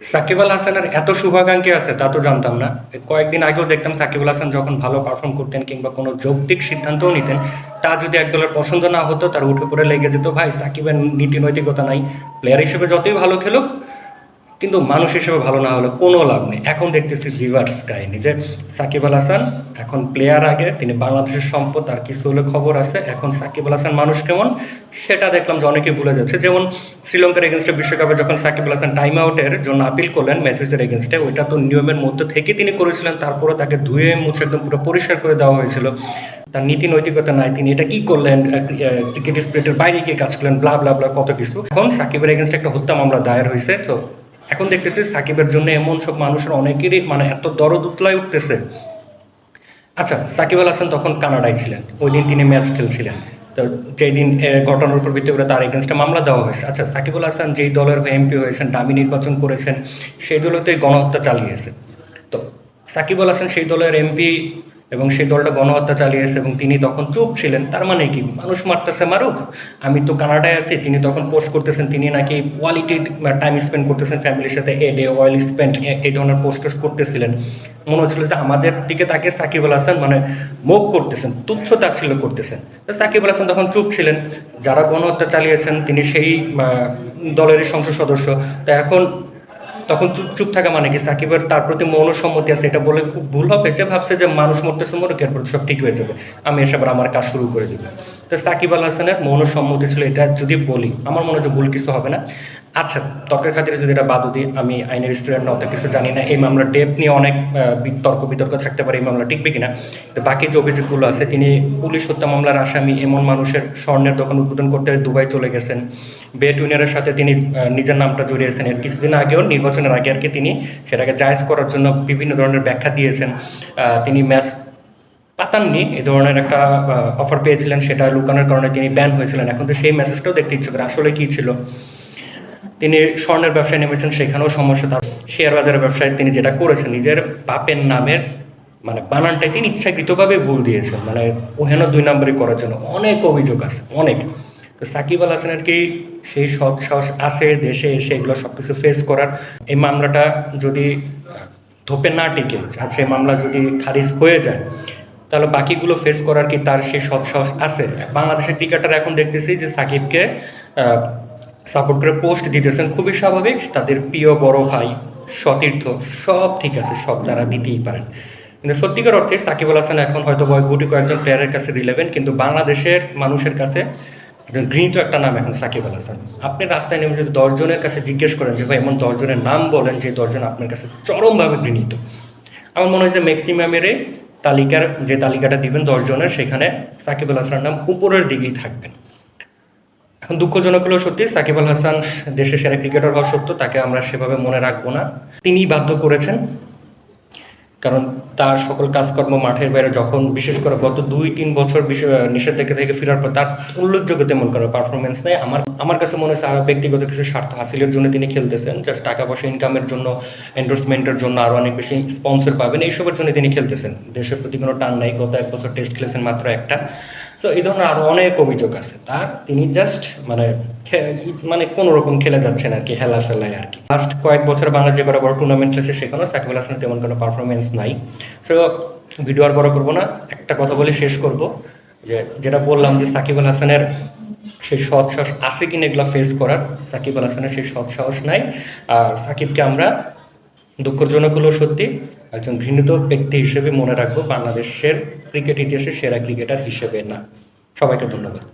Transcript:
সাকিব আল হাসানের এত শুভাকাঙ্ক্ষী আছে, তা তো জানতাম না। কয়েকদিন আগেও দেখতাম সাকিব আল হাসান যখন ভালো পারফর্ম করতেন কিংবা কোনো যৌক্তিক সিদ্ধান্তও নিতেন, তা যদি একদলের পছন্দ না হতো, তার উঠে পড়ে লেগে যেত, ভাই, সাকিবের নীতি নৈতিকতা নাই। প্লেয়ার হিসেবে যতই ভালো খেলুক কিন্তু মানুষ হিসেবে ভালো না হলে কোনো লাভ নেই। এখন দেখতেছি রিভার্স কাহিনী যে সাকিব আল হাসান, এখন প্লেয়ার আগে, তিনি বাংলাদেশের সম্পদ, আর কিছু হলে খবর আছে, এখন সাকিব আল হাসান মানুষ কেমন? সেটা দেখলাম যে অনেকে ভুলে যাচ্ছে। যেমন শ্রীলঙ্কার এগেনস্টে বিশ্বকাপে যখন সাকিব আল হাসান টাইম আউটের জন্য আপিল করলেন ম্যাথিউসের এগেনস্টে ওইটা তো নিয়মের মধ্যে থেকে তিনি করেছিলেন তারপরে তাকে ধুয়ে মুছে একদম পুরো পরিষ্কার করে দেওয়া হয়েছিল। তার নীতি নৈতিকতা নাই, তিনি এটা কি করলেন ক্রিকেট স্পিরিটের বাইরে গিয়ে কাজ করলেন ব্লা ব্লা ব্লা কত কিছু। এখন সাকিবের এগেনস্টে একটা হত্যা মামলা দায়ের হয়েছে, তো এখন দেখতেছি সাকিবের জন্য এমন সব মানুষের অনেকেরই মানে এত দরদ উতলায় উঠতেছে। আচ্ছা সাকিব আল হাসান তখন কানাডায় ছিলেন, ওই দিন তিনি ম্যাচ খেলছিলেন। তো যেই দিন ঘটনার উপর ভিত্তি করে তার এগেনস্টে মামলা দেওয়া হয়েছে। আচ্ছা সাকিবুল হাসান যেই দলের হয়ে এমপি হয়েছেন, দামি নির্বাচন করেছেন, সেই দলতেই গণহত্যা চালিয়েছে। তো সাকিব আল হাসান সেই দলের এমপি এবং সেই দলটা গণহত্যা চালিয়েছে এবং তিনি তখন চুপ ছিলেন। তার মানে কি? মানুষ মারতেছে মারুক। আমি তো কানাডায় আছি, তিনি তখন পোস্ট করতেছেন, তিনি নাকি কোয়ালিটি টাইম স্পেন্ড করতেছেন ফ্যামিলির সাথে, এ ডে অয়েল স্পেন্ড এই ধরনের পোস্ট করতেছিলেন। মনে হচ্ছিল যে আমাদের দিকে তাকে সাকিব আল হাসান মানে মুখ করতেছেন, তুচ্ছ তাচ্ছিল্য করতেছেন। সাকিব আল হাসান তখন চুপ ছিলেন। যারা গণহত্যা চালিয়েছেন, তিনি সেই দলেরই সংসদ সদস্য। তা এখন তখন চুপ চুপ থাকা মানে কি? সাকিবের তার প্রতি মনসম্মতি আছে, এটা বলে খুব ভুল হবে যে ভাবছে যে মানুষ মরতেছে মরুক এরপর সব ঠিক হয়ে যাবে। আমি এসে আবার আমার কাজ শুরু করে দিব। তো সাকিব আল হাসানের মনসম্মতি ছিল এটা যদি বলি, আমার মনে হচ্ছে ভুল কিছু হবে না। আচ্ছা তর্কের খাতিরে যদি এটা বাদও দিই, আমি আইনের স্টুডেন্ট না, অত কিছু জানি না। এই মামলার ডেপ নিয়ে অনেক তর্ক বিতর্ক থাকতে পারে, এই মামলা টিকবে কিনা? তো বাকি যে অভিযোগগুলো আছে, তিনি পুলিশ হত্যা মামলার আসামি, এমন মানুষের স্বর্ণের দোকান উদ্বোধন করতে দুবাই চলে গেছেন। বেট উইনারের সাথে তিনি নিজের নামটা জড়িয়েছেন। এর কিছুদিন আগেও, নির্বাচনের আগে আর কি তিনি সেটাকে জায়জ করার জন্য বিভিন্ন ধরনের ব্যাখ্যা দিয়েছেন। তিনি ম্যাচ পাতাননি এই ধরনের একটা অফার পেয়েছিলেন, সেটা লুকানোর কারণে তিনি ব্যান হয়েছিলেন। এখন তো সেই মেসেজটাও দেখতে ইচ্ছে করে। আসলে কী ছিল? তিনি স্বর্ণের ব্যবসায় নেমেছেন, সেখানেও সমস্যা তার। শেয়ার বাজারের ব্যবসায় তিনি যেটা করেছেন, নিজের বাপের নামের মানে বানানটাই তিনি ইচ্ছাকৃতভাবে ভুল দিয়েছেন। মানে ওহেন দুই নম্বরই করার জন্য। অনেক অভিযোগ আছে, অনেক। তো সাকিব আল হাসানের কি সেই সৎ সাহস আছে দেশে এসে এগুলো সব কিছু ফেস করার? এই মামলাটা যদি ধোপে না টিকে, আর সেই মামলা যদি খারিজ হয়ে যায়, তাহলে বাকিগুলো ফেস করার কি তার সেই সৎ সাহস আছে? বাংলাদেশের ক্রিকেটার এখন দেখতেছি যে সাকিবকে সাপোর্ট করে পোস্ট দিতেছেন, খুবই স্বাভাবিক, তাদের প্রিয় বড় ভাই সতীর্থ, সব ঠিক আছে, সব তারা দিতেই পারেন। কিন্তু সত্যিকার অর্থে সাকিব আল হাসান এখন হয়তো গুটি কয়েকজন প্লেয়ারের কাছে রিলেভেন্ট কিন্তু বাংলাদেশের মানুষের কাছে গৃহীত একটা নাম এখন সাকিব আল হাসান। আপনি রাস্তায় নেমে যদি দশজনের কাছে জিজ্ঞেস করেন যে, ভাই, এমন দশজনের নাম বলেন যে দশজন আপনার কাছে চরমভাবে গৃহীত আমার মনে হয় যে ম্যাক্সিমামেরই তালিকার যে তালিকাটা দিবেন দশজনের সেখানে সাকিব আল হাসানের নাম উপরের দিকেই থাকবেন। দুঃখজনক হলেও সত্যি, সাকিব আল হাসান দেশের সেরা ক্রিকেটার হওয়া সত্য তাকে আমরা সেভাবে মনে রাখব না। তিনি বাধ্য করেছেন কারণ তার সকল কাজকর্ম মাঠের বাইরে যখন, বিশেষ করে গত দুই, তিন বছর নিষেধাজ্ঞা থেকে ফেরার পর তার উল্লেখযোগ্য তেমন কোনো পারফরমেন্স নেই। আমার আমার কাছে মনে হয় ব্যক্তিগত কিছু স্বার্থ হাসিলের জন্য তিনি খেলতেছেন। জাস্ট টাকা পয়সা ইনকামের জন্য এন্ডোর্সমেন্টের জন্য আরও অনেক বেশি স্পন্সর পাবেন। এইসবের জন্য তিনি খেলতেছেন। দেশের প্রতি কোনো টান নাই। গত এক বছর টেস্ট খেলেছেন মাত্র একটা। তো এই ধরনের আরও অনেক অভিযোগ আছে। তার তিনি জাস্ট মানে মানে কোনো রকম খেলে যাচ্ছেন আর কি হেলা ফেলায় আর কি। লাস্ট কয়েক বছর বাংলাদেশ যে কটা বড় টুর্নামেন্ট খেলেছে সেখানেও সাকিব আল হাসানের তেমন কোনো পারফরমেন্স নাই। সো ভিডিও আর বড় করব না, একটা কথা বলে শেষ করব। যে, যেটা বললাম যে, সাকিব আল হাসানের সেই সৎ সাহস আছে কিনা এগুলো ফেস করার, সাকিব আল হাসানের সেই সৎ সাহস নাই। আর সাকিবকে আমরা দুঃখজনক হলেও সত্যি একজন ঘৃণিত ব্যক্তি হিসেবে মনে রাখব, বাংলাদেশের ক্রিকেট ইতিহাসে সেরা ক্রিকেটার হিসেবে না। সবাইকে ধন্যবাদ।